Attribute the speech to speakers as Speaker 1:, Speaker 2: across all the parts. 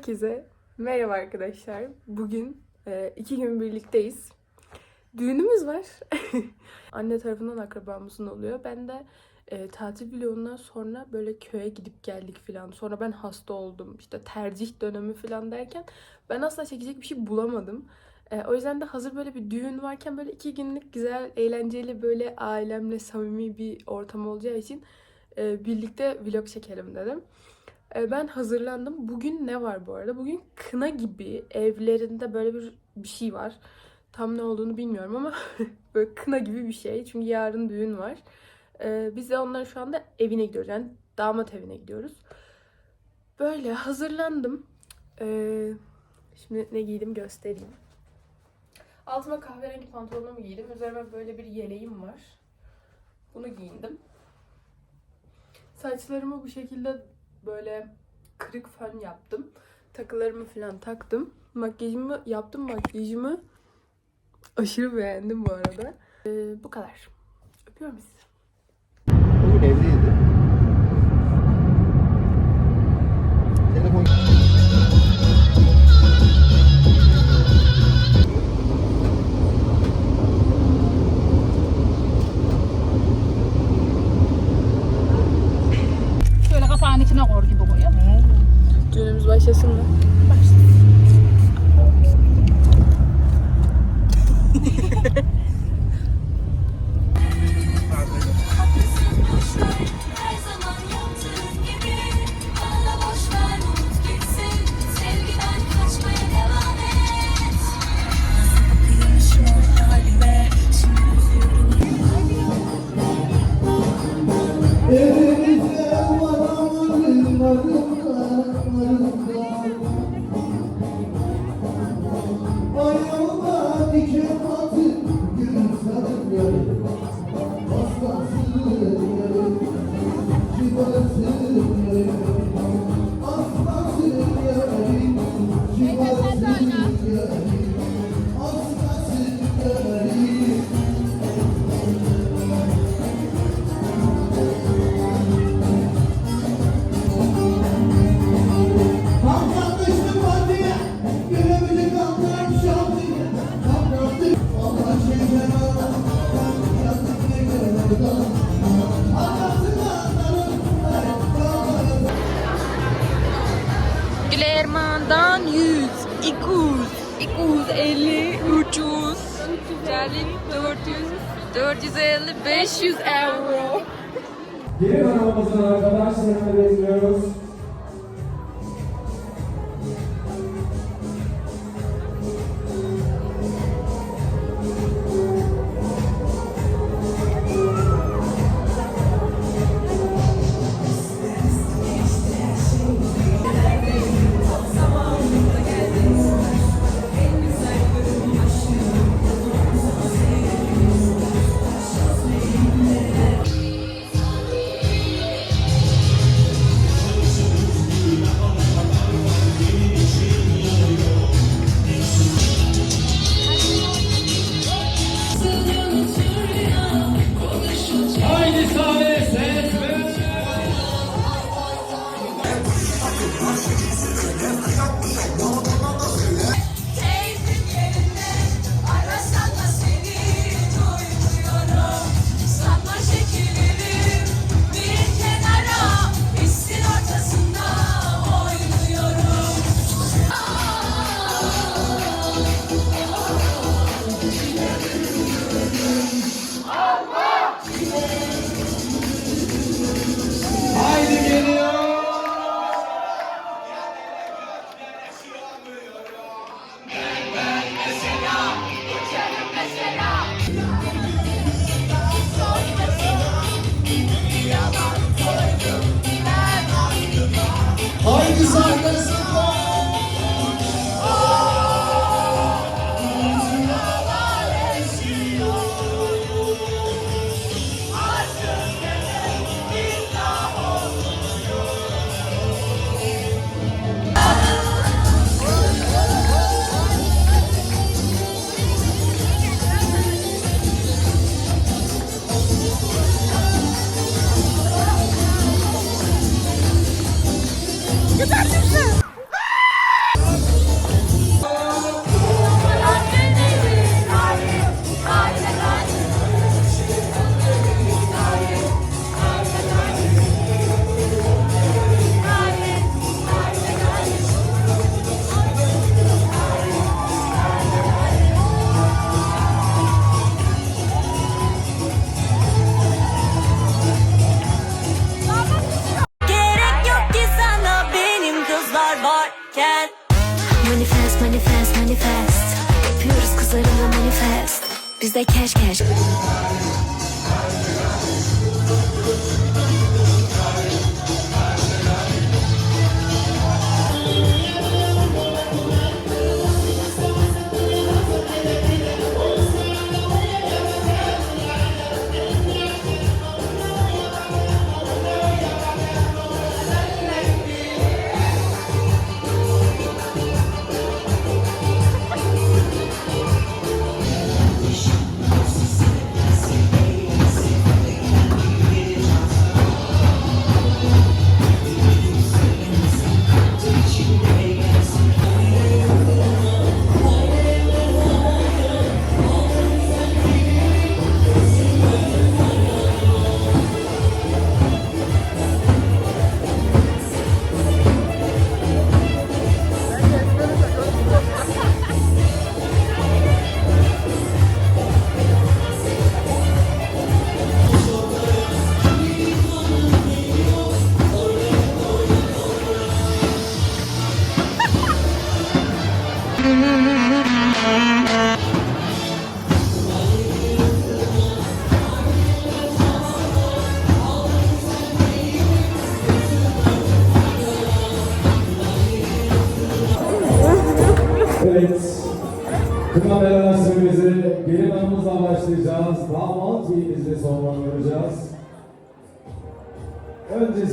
Speaker 1: Herkese merhaba arkadaşlar. Bugün e, iki gün birlikteyiz. Düğünümüz var. Anne tarafından akrabamızın oluyor. Ben de e, tatil vlogundan sonra böyle köye gidip geldik falan. Sonra ben hasta oldum. İşte tercih dönemi falan derken ben asla çekecek bir şey bulamadım. E, o yüzden de hazır böyle bir düğün varken böyle iki günlük güzel, eğlenceli böyle ailemle samimi bir ortam olacağı için e, birlikte vlog çekelim dedim. E, Ben hazırlandım. Bugün ne var bu arada? Bugün kına gibi evlerinde böyle bir bir şey var. Tam ne olduğunu bilmiyorum ama böyle kına gibi bir şey. Çünkü yarın düğün var. E, Biz de onların şu anda evine gidiyoruz. Yani damat evine gidiyoruz. Böyle hazırlandım. E, Şimdi ne giydim göstereyim. Altıma kahverengi pantolonumu giydim. Üzerime böyle bir yeleğim var. Bunu giyindim. Saçlarımı bu şekilde böyle kırık fön yaptım. Takılarımı falan taktım. Makyajımı yaptım makyajımı. Aşırı beğendim bu arada. Ee, bu kadar. Öpüyorum sizi. Lord, bless you. kızlar varken. Manifest
Speaker 2: manifest manifest. Yapıyoruz kızlarımla
Speaker 3: manifest. Bizde cash cash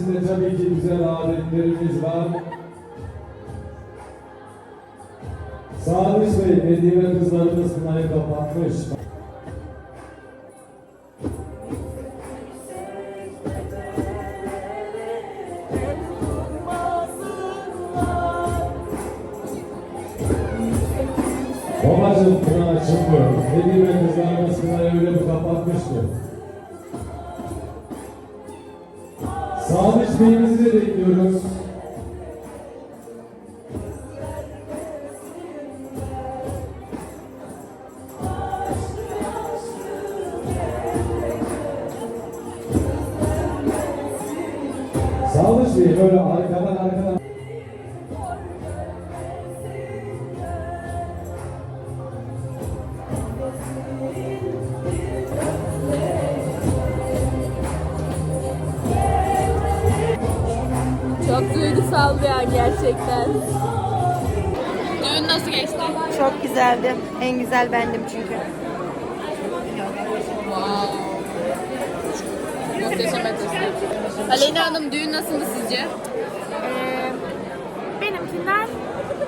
Speaker 2: Öncesinde tabii ki güzel adetlerimiz var. Sadıç Bey, Medine kızlarımız kınayı kapatmış. Bey'imizi de bekliyoruz.
Speaker 1: Duygusal bir an gerçekten.
Speaker 4: Düğün nasıl geçti?
Speaker 5: Çok güzeldi. En güzel bendim çünkü.
Speaker 4: Muhteşem ötesi. Aleyna Hanım düğün nasıldı sizce?
Speaker 6: Ee, benimkinden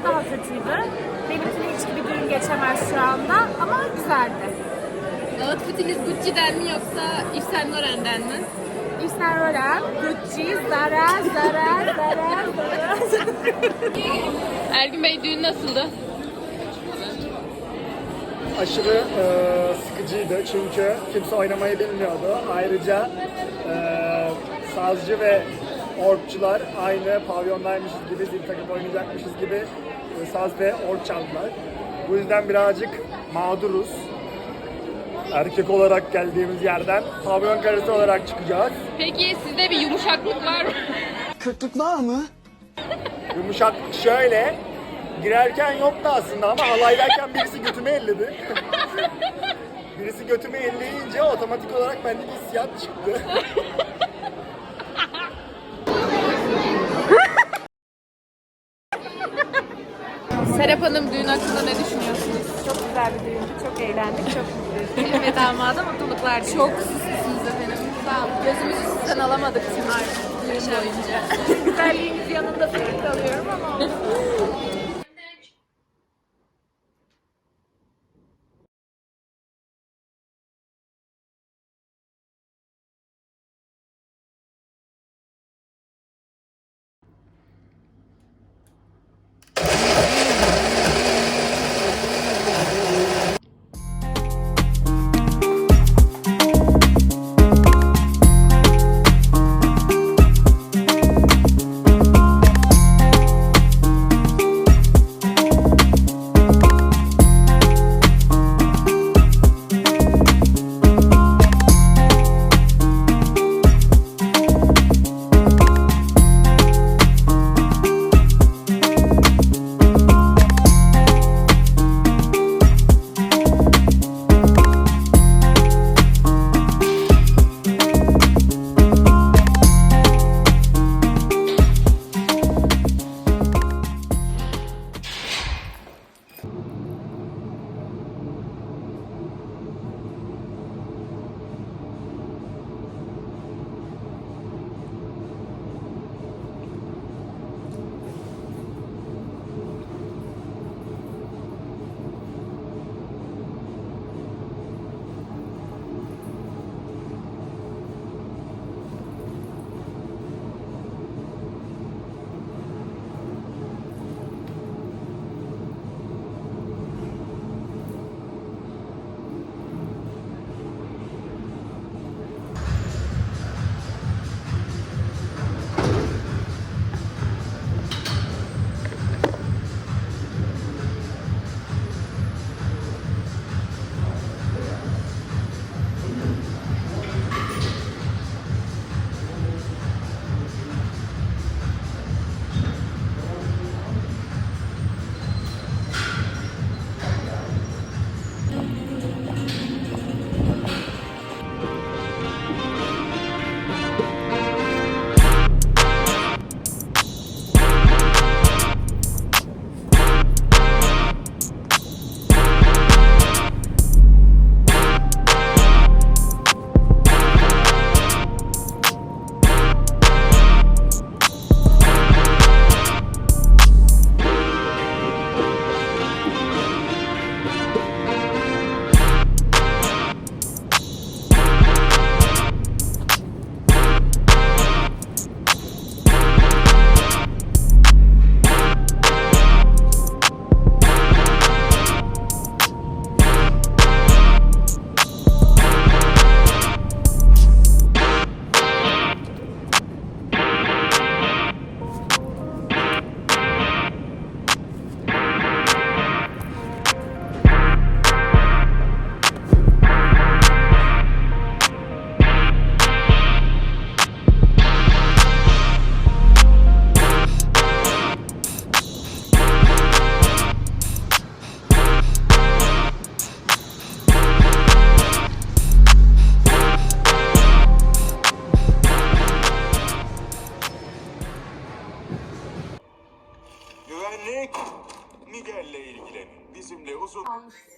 Speaker 6: daha kötüydü. Benimkine hiç gibi düğün geçemez şu anda ama güzeldi.
Speaker 4: Outfitiniz Gucci'den mi yoksa Yves Saint Laurent'den mi?
Speaker 6: Laurent, Gucci, Zara, Zara, Zara, Zara.
Speaker 4: Ergün Bey düğün nasıldı?
Speaker 7: aşırı e, sıkıcıydı çünkü kimse oynamayı bilmiyordu. Ayrıca e, sazcı ve orkçular aynı pavyondaymışız gibi, zil takıp oynayacakmışız gibi e, saz ve ork çaldılar. Bu yüzden birazcık mağduruz. Erkek olarak geldiğimiz yerden pavyon karısı olarak çıkacağız.
Speaker 4: Peki sizde bir yumuşaklık var mı?
Speaker 8: Kırklıklar mı?
Speaker 7: Yumuşak şöyle, girerken yoktu aslında ama halaydayken birisi götümü elledi. birisi götümü elleyince otomatik olarak bende bir hissiyat çıktı.
Speaker 4: Serap Hanım düğün hakkında ne düşünüyorsunuz?
Speaker 6: Çok güzel bir düğündü, çok eğlendik, çok
Speaker 4: ve damada mutluluklar Çok süslüsünüz efendim. Olun. Gözümüzü sizden alamadık tüm boyunca.
Speaker 6: Güzelliğiniz yanında sürekli alıyorum ama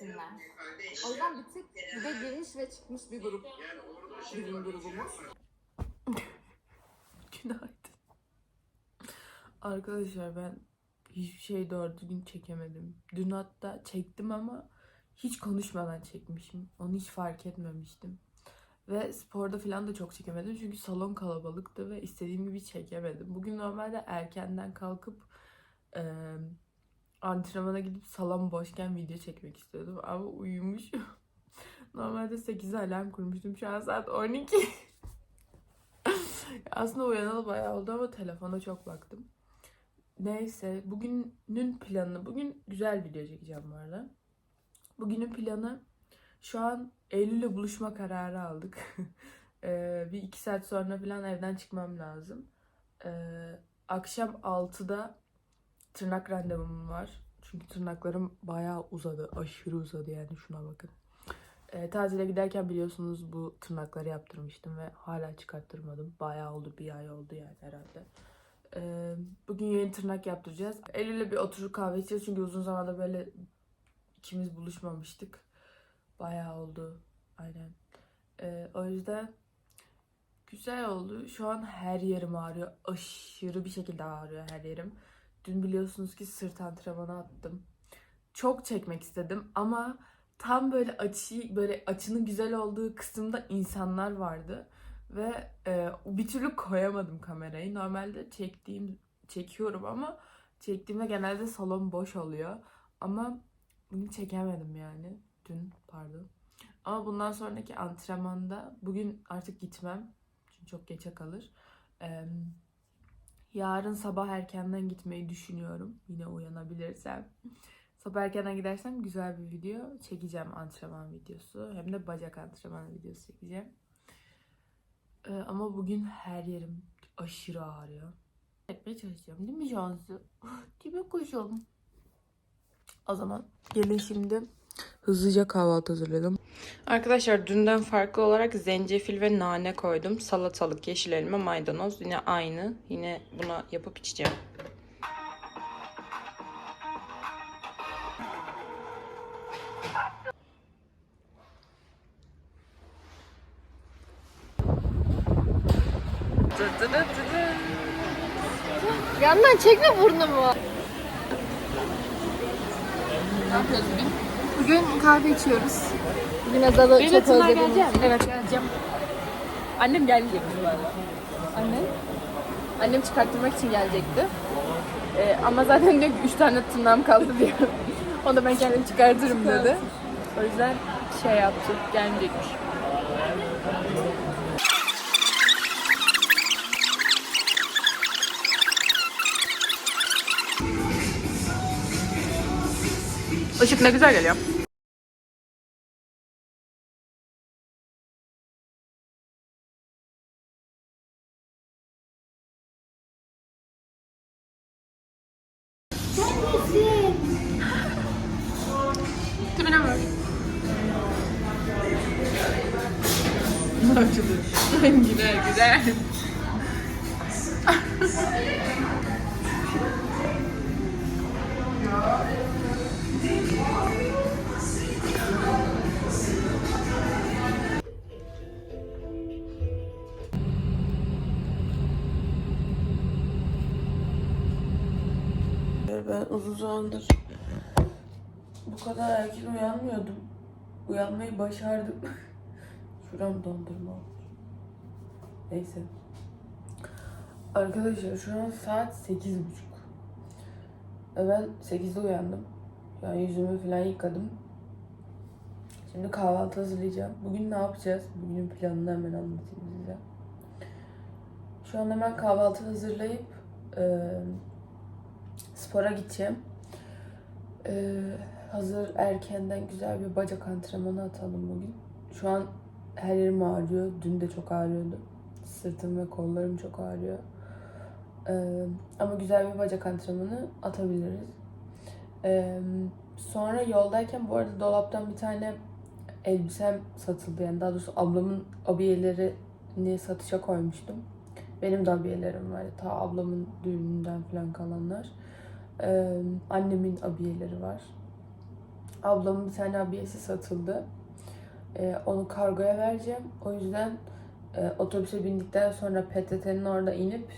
Speaker 4: Bizden bir tık bir de ve çıkmış bir grup. Bizim grubumuz.
Speaker 1: Günaydın. Arkadaşlar ben hiçbir şey doğru düzgün çekemedim. Dün hatta çektim ama hiç konuşmadan çekmişim. Onu hiç fark etmemiştim. Ve sporda falan da çok çekemedim çünkü salon kalabalıktı ve istediğim gibi çekemedim. Bugün normalde erkenden kalkıp antrenmana gidip salon boşken video çekmek istiyordum ama uyumuşum. Normalde 8'e alarm kurmuştum. Şu an saat 12. Aslında uyanalı bayağı oldu ama telefona çok baktım. Neyse bugünün planı. Bugün güzel video çekeceğim bu arada. Bugünün planı şu an Eylül'le buluşma kararı aldık. Ee, bir iki saat sonra falan evden çıkmam lazım. Ee, akşam 6'da tırnak randevum var. Çünkü tırnaklarım bayağı uzadı. Aşırı uzadı yani şuna bakın. Ee, tatile giderken biliyorsunuz bu tırnakları yaptırmıştım ve hala çıkarttırmadım. Bayağı oldu bir ay oldu yani herhalde. Ee, bugün yeni tırnak yaptıracağız. Eylül'le bir oturup kahve içeceğiz çünkü uzun zamanda böyle ikimiz buluşmamıştık. Bayağı oldu. Aynen. Ee, o yüzden güzel oldu. Şu an her yerim ağrıyor. Aşırı bir şekilde ağrıyor her yerim. Dün biliyorsunuz ki sırt antrenmanı attım. Çok çekmek istedim ama tam böyle açı böyle açının güzel olduğu kısımda insanlar vardı ve e, bir türlü koyamadım kamerayı. Normalde çektiğim çekiyorum ama çektiğimde genelde salon boş oluyor. Ama bunu çekemedim yani. Dün pardon. Ama bundan sonraki antrenmanda bugün artık gitmem. Çünkü çok geçe kalır. Ee, yarın sabah erkenden gitmeyi düşünüyorum. Yine uyanabilirsem. Sabah erkenden gidersem güzel bir video çekeceğim antrenman videosu. Hem de bacak antrenman videosu çekeceğim. Ee, ama bugün her yerim aşırı ağrıyor. Etmeye çalışacağım değil mi? Değil mi kuşum? O zaman gelin şimdi hızlıca kahvaltı hazırladım. Arkadaşlar dünden farklı olarak zencefil ve nane koydum. Salatalık, yeşil elma, maydanoz yine aynı. Yine buna yapıp içeceğim.
Speaker 4: Yandan çekme burnumu. Ne yapıyoruz bugün? Kahve içiyoruz. Bugün Azal'ı çok özledim. Evet geleceğim. Annem gelmeyecek bu arada. Anne? Annem çıkarttırmak için gelecekti. Ee, ama zaten diyor ki 3 tane tırnağım kaldı diyor. Onu da ben kendim çıkartırım dedi. O yüzden şey yaptı, gelmeyecekmiş.
Speaker 1: Ne güzel geliyor. Uyanmayı başardım. Şuram dondurma. Neyse. Arkadaşlar şu an saat sekiz buçuk. Ve ben 8'de uyandım. Yani yüzümü falan yıkadım. Şimdi kahvaltı hazırlayacağım. Bugün ne yapacağız? Bugünün planını hemen anlatayım size. Şu an hemen kahvaltı hazırlayıp e, spora gideceğim. E, hazır erkenden güzel bir bacak antrenmanı atalım bugün. Şu an her yerim ağrıyor. Dün de çok ağrıyordu. Sırtım ve kollarım çok ağrıyor. Ee, ama güzel bir bacak antrenmanı atabiliriz. Ee, sonra yoldayken bu arada dolaptan bir tane elbisem satıldı. Yani daha doğrusu ablamın abiyelerini satışa koymuştum. Benim de abiyelerim var. Ta ablamın düğününden falan kalanlar. Ee, annemin abiyeleri var. Ablamın bir tane abiyesi satıldı. E, onu kargoya vereceğim. O yüzden e, otobüse bindikten sonra PTT'nin orada inip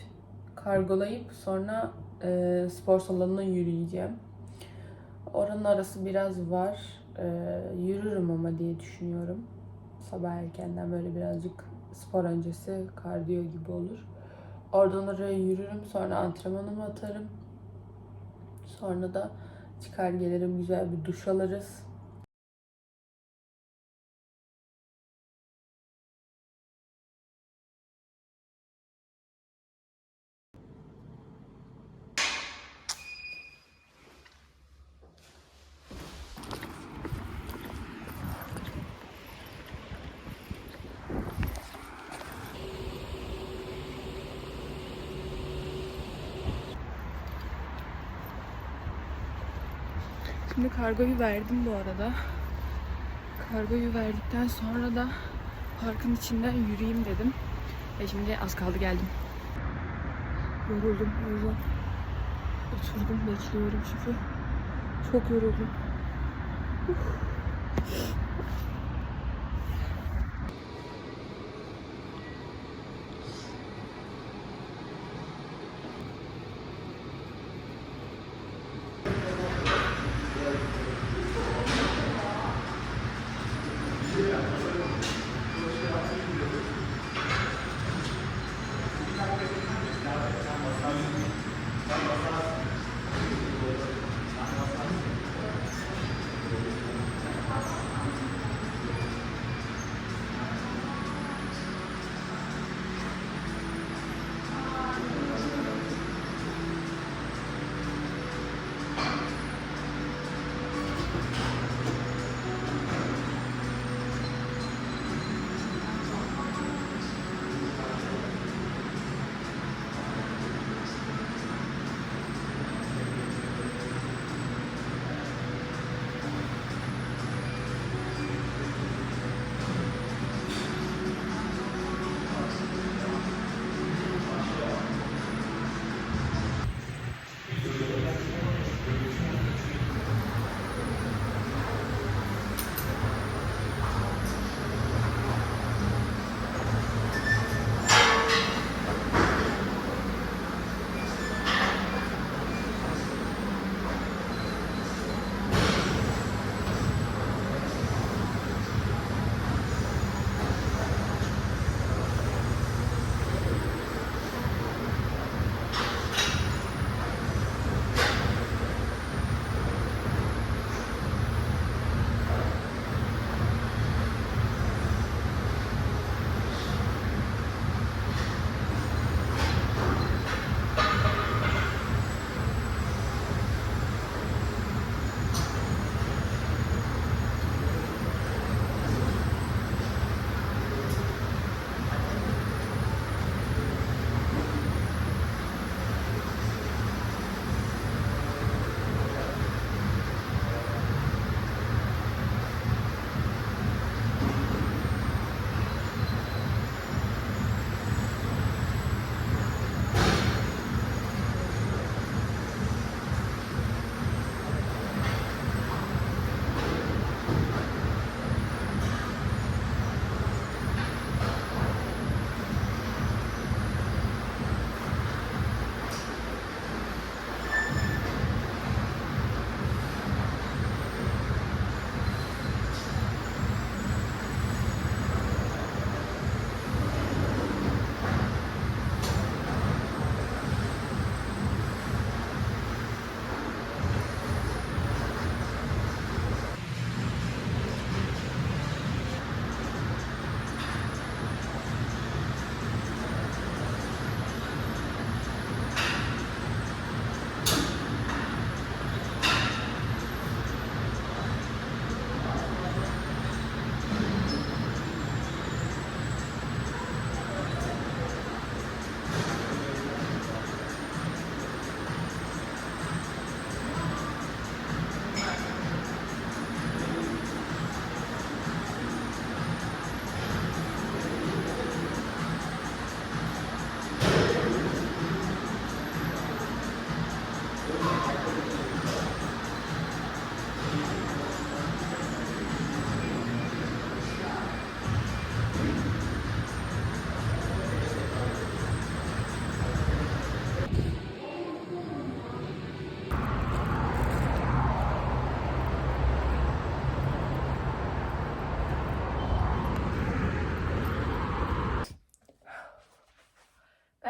Speaker 1: kargolayıp sonra e, spor salonuna yürüyeceğim. Oranın arası biraz var. E, yürürüm ama diye düşünüyorum. Sabah erkenden böyle birazcık spor öncesi kardiyo gibi olur. Oradan oraya yürürüm. Sonra antrenmanımı atarım. Sonra da çıkar gelirim güzel bir duş alırız. Şimdi kargoyu verdim bu arada. Kargoyu verdikten sonra da parkın içinden yürüyeyim dedim. Ve şimdi az kaldı geldim. Yoruldum o yüzden oturdum bekliyorum çünkü çok yoruldum.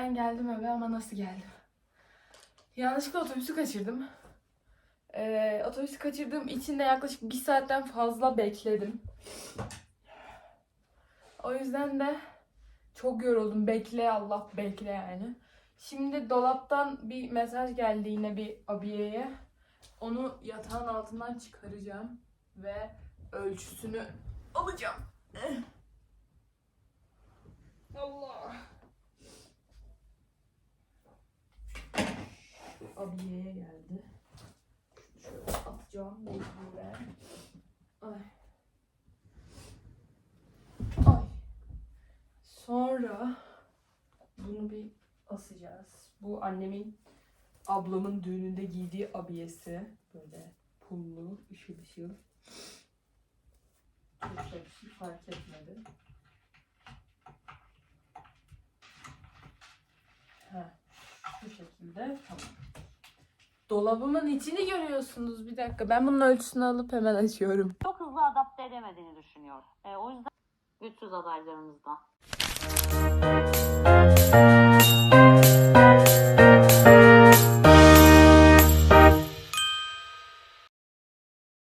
Speaker 1: Ben geldim eve ama nasıl geldim? Yanlışlıkla otobüsü kaçırdım. Ee, otobüsü kaçırdığım için de yaklaşık bir saatten fazla bekledim. O yüzden de çok yoruldum. Bekle Allah bekle yani. Şimdi dolaptan bir mesaj geldi yine bir abiyeye. Onu yatağın altından çıkaracağım ve ölçüsünü alacağım. Allah. Abiyeye geldi. Şöyle atacağım mecburen. Ay. Ay. Sonra bunu bir asacağız. Bu annemin ablamın düğününde giydiği abiyesi. Böyle pullu, ışıl ışıl. Çok da bir şey fark etmedi. Ha, bu şekilde tamam. Dolabımın içini görüyorsunuz. Bir dakika ben bunun ölçüsünü alıp hemen açıyorum.
Speaker 9: Çok hızlı adapte edemediğini düşünüyor. E, o yüzden güçsüz adaylarımızdan.